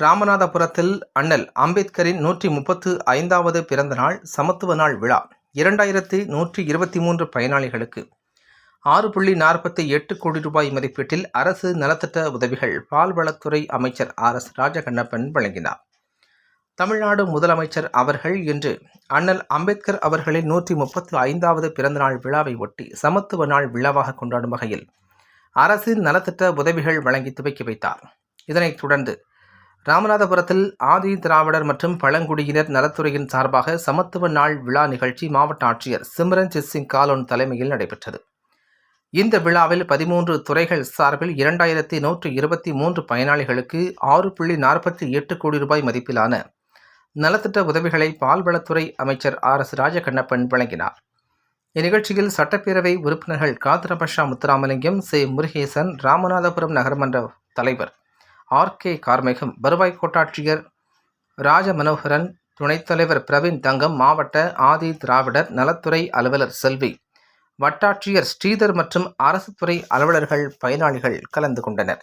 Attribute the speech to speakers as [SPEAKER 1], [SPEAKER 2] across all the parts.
[SPEAKER 1] ராமநாதபுரத்தில் அண்ணல் அம்பேத்கரின் நூற்றி முப்பத்து ஐந்தாவது பிறந்த நாள் சமத்துவ நாள் விழா இரண்டாயிரத்தி நூற்றி இருபத்தி மூன்று பயனாளிகளுக்கு. ஆறு புள்ளி நாற்பத்தி எட்டு கோடி ரூபாய் மதிப்பீட்டில் அரசு நலத்திட்ட உதவிகள் பால்வளத்துறை அமைச்சர் ஆர் எஸ் ராஜகண்ணப்பன் வழங்கினார். தமிழ்நாடு முதலமைச்சர் அவர்கள் இன்று அண்ணல் அம்பேத்கர் அவர்களின் நூற்றி முப்பத்தி ஐந்தாவது பிறந்தநாள் விழாவை ஒட்டி சமத்துவ நாள் விழாவாக கொண்டாடும் வகையில் அரசின் நலத்திட்ட உதவிகள் வழங்கி துவக்கி வைத்தார். இதனைத் தொடர்ந்து ராமநாதபுரத்தில் ஆதி திராவிடர் மற்றும் பழங்குடியினர் நலத்துறையின் சார்பாக சமத்துவ நாள் விழா நிகழ்ச்சி மாவட்ட ஆட்சியர் சிம்ரன்ஜித் சிங் காலோன் தலைமையில் நடைபெற்றது. இந்த விழாவில் பதிமூன்று துறைகள் சார்பில் இரண்டாயிரத்தி நூற்று இருபத்தி மூன்று பயனாளிகளுக்கு ஆறு புள்ளி நாற்பத்தி எட்டு கோடி ரூபாய் மதிப்பிலான நலத்திட்ட உதவிகளை பால்வளத்துறை அமைச்சர் ஆர் எஸ் ராஜகண்ணப்பன் வழங்கினார். இந்நிகழ்ச்சியில் சட்டப்பேரவை உறுப்பினர்கள் காத்திரபஷா முத்துராமலிங்கம் சே. முருகேசன் ராமநாதபுரம் நகரமன்ற தலைவர் ஆர். கே. கார்மேகம் வருவாய் கோட்டாட்சியர் ராஜ மனோகரன் துணைத் தலைவர் பிரவீன் தங்கம் மாவட்ட ஆதி திராவிடர் நலத்துறை அலுவலர் செல்வி வட்டாட்சியர் ஸ்ரீதர் மற்றும் அரசு துறை அலுவலர்கள் பயனாளிகள் கலந்து கொண்டனர்.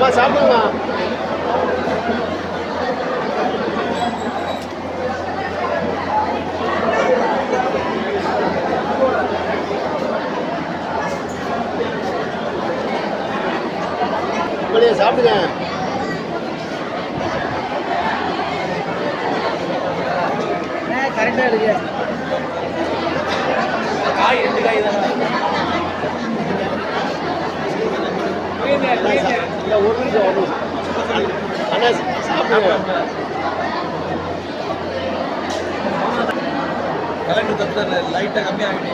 [SPEAKER 2] அம்மா சாப்பிடுமா சாப்பிடுங்க. கரெக்டாக இருக்கு. இல்ல ஒரு நிமிஷம் ஒரு நிமிஷம். அண்ணா சாப்பிடுங்க.
[SPEAKER 3] கலந்து தப்பு லைட்டாக கம்மியாகிட்டு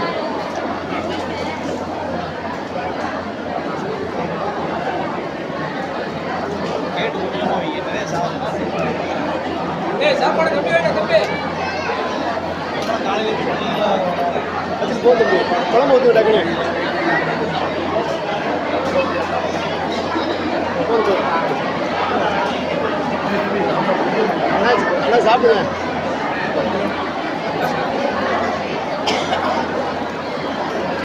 [SPEAKER 3] ஏய் சாப்பாடு கம்மி வேண்டாம் தம்பி காலையில்
[SPEAKER 2] குழம்பு ஊற்றி டக்குனு போதும் போதும் அண்ணா அண்ணா சாப்பிடுங்க.